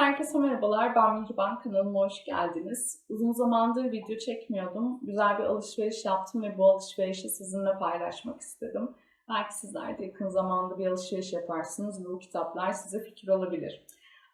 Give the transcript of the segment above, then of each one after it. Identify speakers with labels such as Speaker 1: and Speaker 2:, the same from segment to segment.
Speaker 1: Herkese merhabalar, ben Mihriban kanalıma hoş geldiniz. Uzun zamandır video çekmiyordum. Güzel bir alışveriş yaptım ve bu alışverişi sizinle paylaşmak istedim. Belki sizler de yakın zamanda bir alışveriş yaparsınız ve bu kitaplar size fikir olabilir.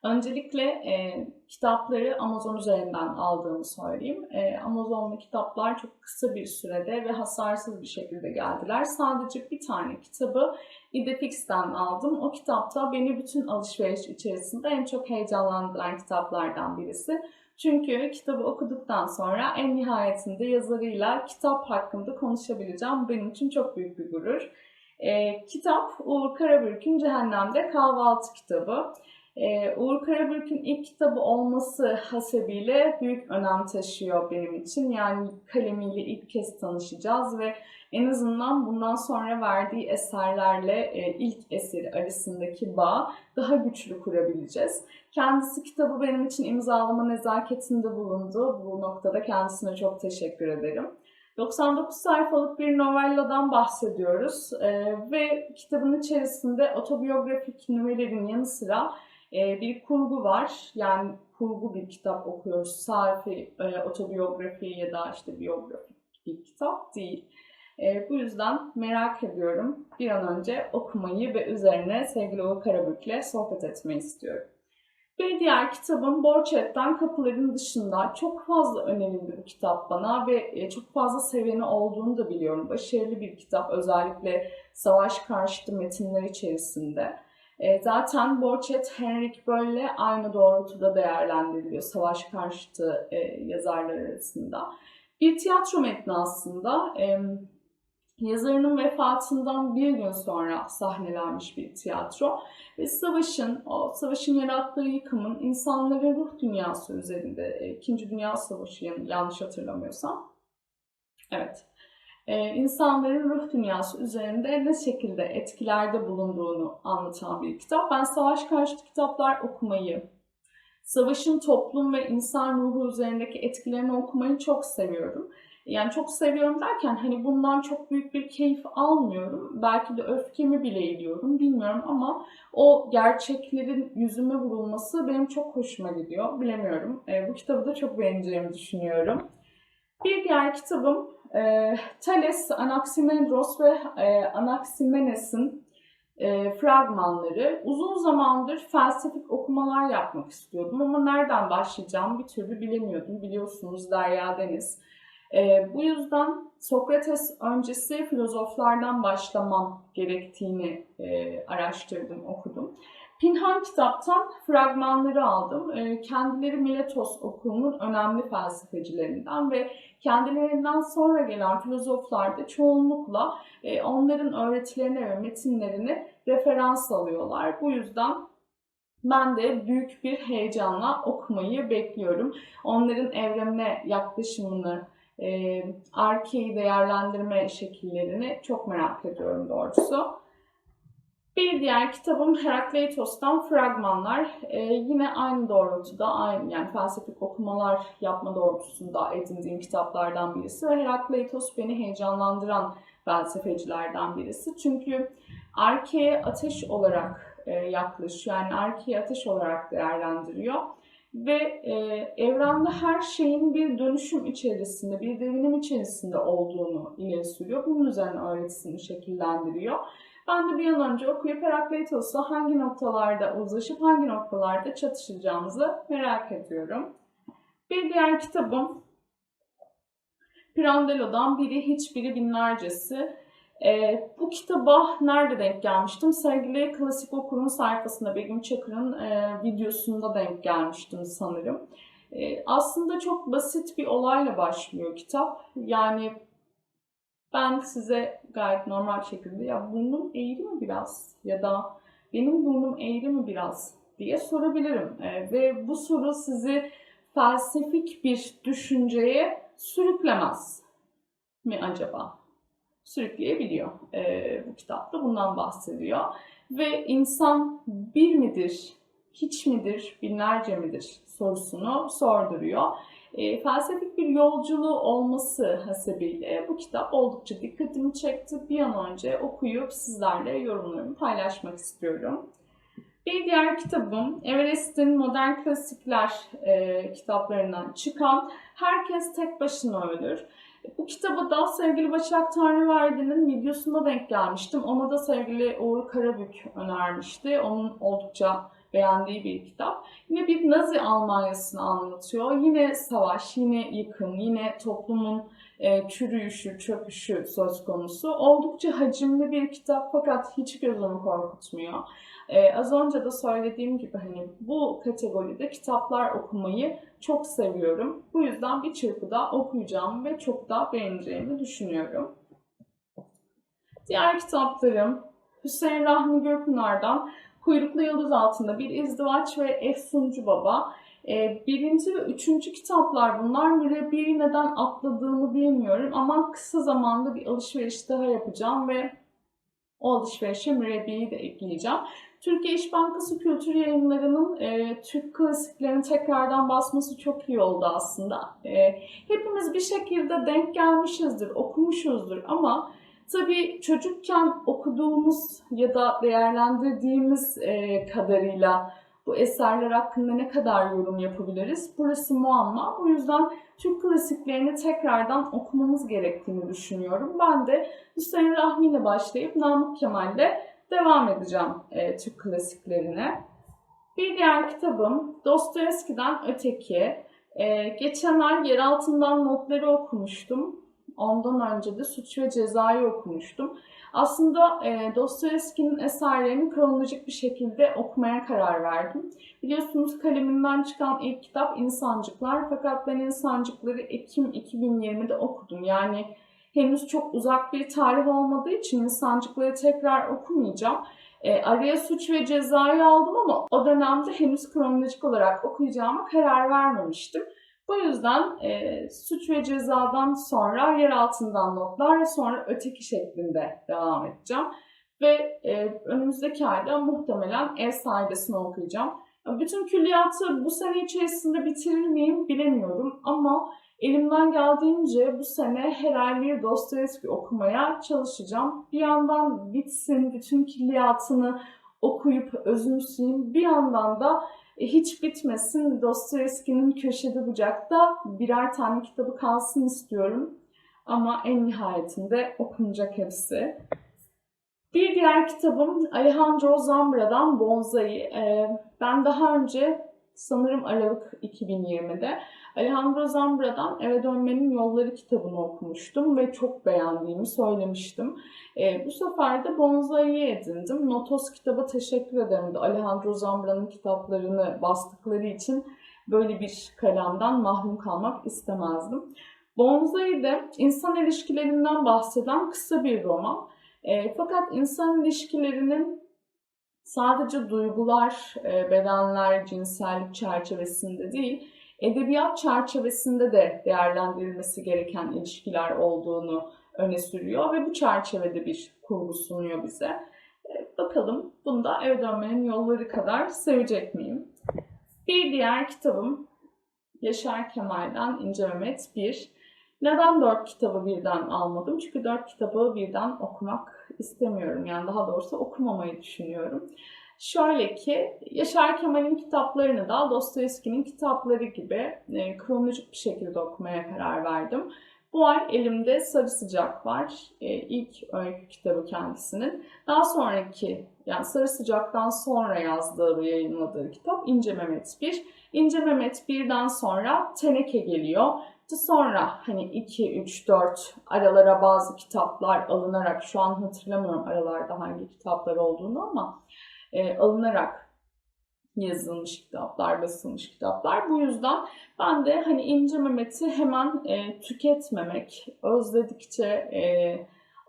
Speaker 1: Öncelikle e, kitapları Amazon üzerinden aldığımı söyleyeyim. E, Amazon'da kitaplar çok kısa bir sürede ve hasarsız bir şekilde geldiler. Sadece bir tane kitabı İdefix'ten aldım. O kitapta beni bütün alışveriş içerisinde en çok heyecanlandıran kitaplardan birisi. Çünkü kitabı okuduktan sonra en nihayetinde yazarıyla kitap hakkında konuşabileceğim. Benim için çok büyük bir gurur. E, kitap Uğur Karabürk'ün Cehennemde Kahvaltı kitabı. Ee, Uğur Karabürk'ün ilk kitabı olması hasebiyle büyük önem taşıyor benim için. Yani kalemiyle ilk kez tanışacağız ve en azından bundan sonra verdiği eserlerle e, ilk eseri arasındaki bağ daha güçlü kurabileceğiz. Kendisi kitabı benim için imzalama nezaketinde bulundu. Bu noktada kendisine çok teşekkür ederim. 99 sayfalık bir novelladan bahsediyoruz ee, ve kitabın içerisinde otobiyografik nüvelerin yanı sıra e, bir kurgu var. Yani kurgu bir kitap okuyoruz. Sarifi, e, otobiyografi ya da işte biyografik bir kitap değil. E, bu yüzden merak ediyorum. Bir an önce okumayı ve üzerine sevgili Uğur Karabük'le sohbet etmeyi istiyorum. Bir diğer kitabım Borçet'ten Kapıların Dışında. Çok fazla önerildi bu kitap bana ve e, çok fazla seveni olduğunu da biliyorum. Başarılı bir kitap özellikle savaş karşıtı metinler içerisinde. E, zaten Borchet, Henrik böyle aynı doğrultuda değerlendiriliyor savaş karşıtı e, yazarlar arasında. Bir tiyatro metni aslında. E, yazarının vefatından bir gün sonra sahnelenmiş bir tiyatro ve savaşın, o savaşın yarattığı yıkımın insanların ruh dünyası üzerinde, e, Dünya Savaşı yanlış hatırlamıyorsam, evet, insanların ruh dünyası üzerinde ne şekilde etkilerde bulunduğunu anlatan bir kitap. Ben savaş karşıtı kitaplar okumayı, savaşın toplum ve insan ruhu üzerindeki etkilerini okumayı çok seviyorum. Yani çok seviyorum derken hani bundan çok büyük bir keyif almıyorum. Belki de öfkemi bile ediyorum bilmiyorum ama o gerçeklerin yüzüme vurulması benim çok hoşuma gidiyor. Bilemiyorum. E, bu kitabı da çok beğeneceğimi düşünüyorum. Bir diğer kitabım e, Thales, Anaximandros ve e, Anaximenes'in e, fragmanları. Uzun zamandır felsefik okumalar yapmak istiyordum ama nereden başlayacağım bir türlü bilemiyordum. Biliyorsunuz Derya Deniz. E, bu yüzden Sokrates öncesi filozoflardan başlamam gerektiğini e, araştırdım, okudum. Pinham kitaptan fragmanları aldım. Ee, kendileri Miletos okulunun önemli felsefecilerinden ve kendilerinden sonra gelen filozoflar da çoğunlukla e, onların öğretilerine ve metinlerini referans alıyorlar. Bu yüzden ben de büyük bir heyecanla okumayı bekliyorum. Onların evremine yaklaşımını, e, arkeyi değerlendirme şekillerini çok merak ediyorum doğrusu. Bir diğer kitabım Herakleitos'tan Fragmanlar. Ee, yine aynı doğrultuda, aynı yani felsefik okumalar yapma doğrultusunda edindiğim kitaplardan birisi. Ve Herakleitos beni heyecanlandıran felsefecilerden birisi. Çünkü Arke'ye ateş olarak e, yaklaşıyor. Yani Arke'yi ateş olarak değerlendiriyor. Ve e, evrende her şeyin bir dönüşüm içerisinde, bir devinim içerisinde olduğunu ileri sürüyor. Bunun üzerine öğretisini şekillendiriyor. Ben de bir an önce okuyup Herakleitos'la hangi noktalarda uzlaşıp hangi noktalarda çatışacağımızı merak ediyorum. Bir diğer kitabım Pirandello'dan biri hiçbiri binlercesi. E, bu kitaba nerede denk gelmiştim? Sevgili Klasik Okur'un sayfasında Begüm Çakır'ın e, videosunda denk gelmiştim sanırım. E, aslında çok basit bir olayla başlıyor kitap. Yani ben size gayet normal şekilde ya burnum eğri mi biraz ya da benim burnum eğri mi biraz diye sorabilirim. E, ve bu soru sizi felsefik bir düşünceye sürüklemez mi acaba? Sürükleyebiliyor. E, bu kitapta bundan bahsediyor. Ve insan bir midir, hiç midir, binlerce midir sorusunu sorduruyor e, felsefik bir yolculuğu olması hasebiyle bu kitap oldukça dikkatimi çekti. Bir an önce okuyup sizlerle yorumlarımı paylaşmak istiyorum. Bir diğer kitabım Everest'in Modern Klasikler e, kitaplarından çıkan Herkes Tek Başına Ölür. Bu kitabı da sevgili Başak Tanrıverdi'nin videosunda denk gelmiştim. Ona da sevgili Uğur Karabük önermişti. Onun oldukça beğendiği bir kitap. Yine bir Nazi Almanyası'nı anlatıyor. Yine savaş, yine yıkım, yine toplumun e, çürüyüşü, çöküşü söz konusu. Oldukça hacimli bir kitap fakat hiç gözümü korkutmuyor. Ee, az önce de söylediğim gibi hani bu kategoride kitaplar okumayı çok seviyorum. Bu yüzden bir çırpıda okuyacağım ve çok da beğeneceğimi düşünüyorum. Diğer kitaplarım Hüseyin Rahmi Gökpınar'dan Kuyruklu Yıldız Altında Bir İzdivaç ve Efsuncu Baba. Ee, birinci ve üçüncü kitaplar bunlar. Mürebbiye'yi neden atladığımı bilmiyorum ama kısa zamanda bir alışveriş daha yapacağım ve o alışverişe mürebbiyeyi de ekleyeceğim. Türkiye İş Bankası Kültür Yayınları'nın e, Türk klasiklerini tekrardan basması çok iyi oldu aslında. E, hepimiz bir şekilde denk gelmişizdir, okumuşuzdur ama tabii çocukken okuduğumuz ya da değerlendirdiğimiz e, kadarıyla bu eserler hakkında ne kadar yorum yapabiliriz? Burası muamma. O yüzden Türk klasiklerini tekrardan okumamız gerektiğini düşünüyorum. Ben de Hüseyin Rahmi ile başlayıp Namık Kemal'le devam edeceğim e, Türk klasiklerine. Bir diğer kitabım Dostoyevski'den Öteki. E, geçen ay yer altından notları okumuştum. Ondan önce de Suç ve Ceza'yı okumuştum. Aslında e, Dostoyevski'nin eserlerini kronolojik bir şekilde okumaya karar verdim. Biliyorsunuz kaleminden çıkan ilk kitap İnsancıklar fakat ben İnsancıkları Ekim 2020'de okudum. Yani henüz çok uzak bir tarih olmadığı için insancıkları tekrar okumayacağım. E, araya suç ve cezayı aldım ama o dönemde henüz kronolojik olarak okuyacağıma karar vermemiştim. Bu yüzden e, suç ve cezadan sonra yer altından notlar ve sonra öteki şeklinde devam edeceğim. Ve e, önümüzdeki ayda muhtemelen ev sahibesini okuyacağım. Bütün külliyatı bu sene içerisinde bitirir miyim bilemiyorum ama Elimden geldiğince bu sene her ay bir Dostoyevski okumaya çalışacağım. Bir yandan bitsin, bütün külliyatını okuyup özümseyeyim. Bir yandan da hiç bitmesin Dostoyevski'nin köşede bucakta birer tane kitabı kalsın istiyorum. Ama en nihayetinde okunacak hepsi. Bir diğer kitabım Alejandro Zambra'dan Bonsai. Ee, ben daha önce sanırım Aralık 2020'de Alejandro Zambra'dan Eve Dönmenin Yolları kitabını okumuştum ve çok beğendiğimi söylemiştim. E, bu sefer de Bonsai'yi edindim. Notos kitaba teşekkür ederim de Alejandro Zambra'nın kitaplarını bastıkları için böyle bir kalemden mahrum kalmak istemezdim. Bonsai de insan ilişkilerinden bahseden kısa bir roman. E, fakat insan ilişkilerinin sadece duygular, e, bedenler, cinsellik çerçevesinde değil, edebiyat çerçevesinde de değerlendirilmesi gereken ilişkiler olduğunu öne sürüyor ve bu çerçevede bir kurgu sunuyor bize. E, bakalım bunda eve dönmenin yolları kadar sevecek miyim? Bir diğer kitabım Yaşar Kemal'den İnce Mehmet 1. Neden dört kitabı birden almadım? Çünkü dört kitabı birden okumak istemiyorum. Yani daha doğrusu okumamayı düşünüyorum. Şöyle ki Yaşar Kemal'in kitaplarını da Dostoyevski'nin kitapları gibi e, kronolojik bir şekilde okumaya karar verdim. Bu ay elimde Sarı Sıcak var. E, ilk öykü kitabı kendisinin. Daha sonraki yani Sarı Sıcak'tan sonra yazdığı ve yayınladığı kitap İnce Mehmet 1. İnce Mehmet 1'den sonra Teneke geliyor. Sonra hani 2, 3, 4 aralara bazı kitaplar alınarak şu an hatırlamıyorum aralarda hangi kitaplar olduğunu ama e, alınarak yazılmış kitaplar, basılmış kitaplar. Bu yüzden ben de hani İnce Mehmet'i hemen e, tüketmemek, özledikçe e,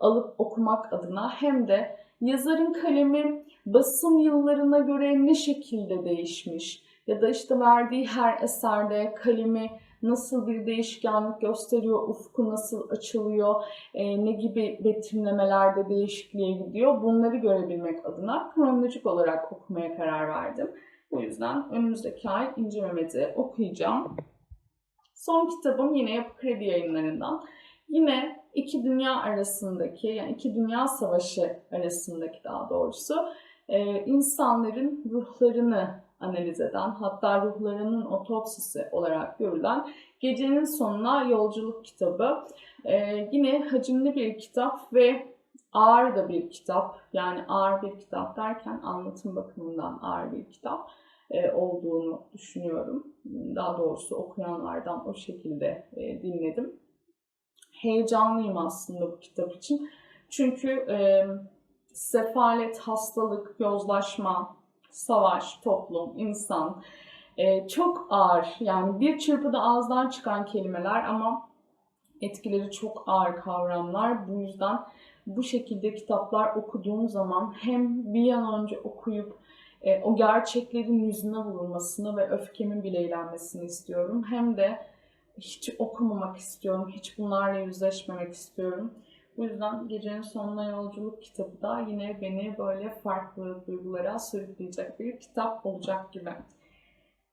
Speaker 1: alıp okumak adına hem de yazarın kalemi basım yıllarına göre ne şekilde değişmiş ya da işte verdiği her eserde kalemi nasıl bir değişkenlik gösteriyor, ufku nasıl açılıyor, e, ne gibi betimlemelerde değişikliğe gidiyor bunları görebilmek adına kronolojik olarak okumaya karar verdim. Bu yüzden önümüzdeki ay İnce Mehmet'i okuyacağım. Son kitabım yine Yapı Kredi yayınlarından. Yine iki dünya arasındaki, yani iki dünya savaşı arasındaki daha doğrusu e, insanların ruhlarını analiz eden, hatta ruhlarının otopsisi olarak görülen Gecenin Sonuna Yolculuk kitabı. E, yine hacimli bir kitap ve ağır da bir kitap. Yani ağır bir kitap derken anlatım bakımından ağır bir kitap e, olduğunu düşünüyorum. Daha doğrusu okuyanlardan o şekilde e, dinledim. Heyecanlıyım aslında bu kitap için. Çünkü e, sefalet, hastalık, yozlaşma, savaş, toplum, insan e, çok ağır. Yani bir çırpıda ağızdan çıkan kelimeler ama etkileri çok ağır kavramlar. Bu yüzden bu şekilde kitaplar okuduğum zaman hem bir an önce okuyup e, o gerçeklerin yüzüne vurulmasını ve öfkemin bileylenmesini istiyorum. Hem de hiç okumamak istiyorum, hiç bunlarla yüzleşmemek istiyorum. Bu yüzden Gecenin Sonuna Yolculuk kitabı da yine beni böyle farklı duygulara sürükleyecek bir kitap olacak gibi.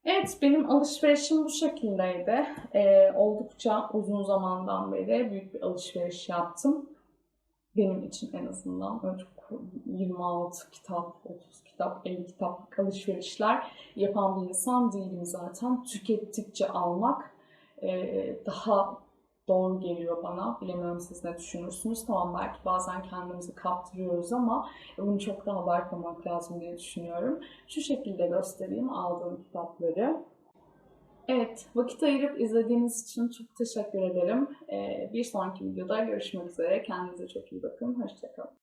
Speaker 1: Evet, benim alışverişim bu şekildeydi. Ee, oldukça uzun zamandan beri büyük bir alışveriş yaptım. Benim için en azından öyle çok 26 kitap, 30 kitap, 50 kitaplık alışverişler yapan bir insan değilim zaten. Tükettikçe almak e, daha doğru geliyor bana. Bilemiyorum siz ne düşünürsünüz. Tamam belki bazen kendimizi kaptırıyoruz ama bunu çok daha abartmamak lazım diye düşünüyorum. Şu şekilde göstereyim aldığım kitapları. Evet, vakit ayırıp izlediğiniz için çok teşekkür ederim. Ee, bir sonraki videoda görüşmek üzere. Kendinize çok iyi bakın. Hoşçakalın.